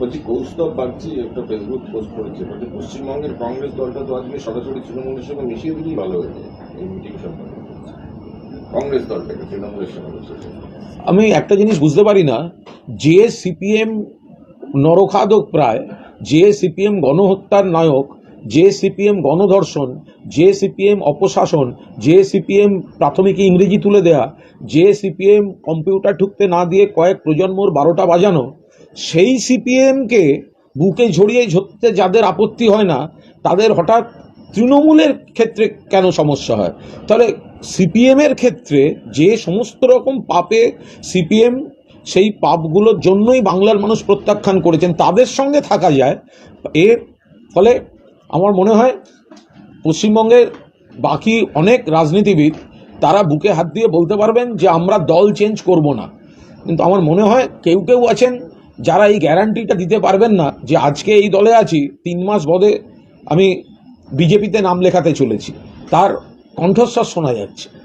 বলছি, কৌস্তব বাগচি একটা Facebook post করেছে, বলছে, পশ্চিমবঙ্গের কংগ্রেস দলটা তো আজকে সরাসরি তৃণমূলের সঙ্গে মিশিয়ে দিলেই ভালো হয়ে যায়, এই মিটিং সম্পর্কে কংগ্রেস দলটাকে, তৃণমূলের সঙ্গে আমি একটা জিনিস বুঝতে পারি না, যে সিপিএম নরখাদক প্রায়, যে সিপিএম গণহত্যার নায়ক, যে সিপিএম গণধর্ষণ, যে সিপিএম অপশাসন, যে সিপিএম প্রাথমিক ইংরেজি তুলে দেয়া, যে সিপিএম কম্পিউটার ঢুকতে না দিয়ে কয়েক প্রজন্মর বারোটা বাজানো সেই সিপিএমকে বুকে ঝরিয়ে ঝরতে যাদের আপত্তি হয় না, তাদের হঠাৎ তৃণমূলের ক্ষেত্রে কেন সমস্যা হয়? তাহলে সিপিএমের ক্ষেত্রে যে সমস্ত রকম পাপে সিপিএম সেই পাপগুলোর জন্যই বাংলার মানুষ প্রত্যাখ্যান করেছেন, তাদের সঙ্গে থাকা যায়। এর ফলে আমার মনে হয় পশ্চিমবঙ্গের বাকি অনেক রাজনীতিবিদ, তারা বুকে হাত দিয়ে বলতে পারবেন যে আমরা দল চেঞ্জ করব না। কিন্তু আমার মনে হয় কেউ কেউ আছেন যারা এই গ্যারান্টিটা দিতে পারবেন না যে আজকে এই দলে আছি, তিন মাস বদে আমি বিজেপিতে নাম লেখাতে চলেছি, তার কণ্ঠস্বর শোনা যাচ্ছে।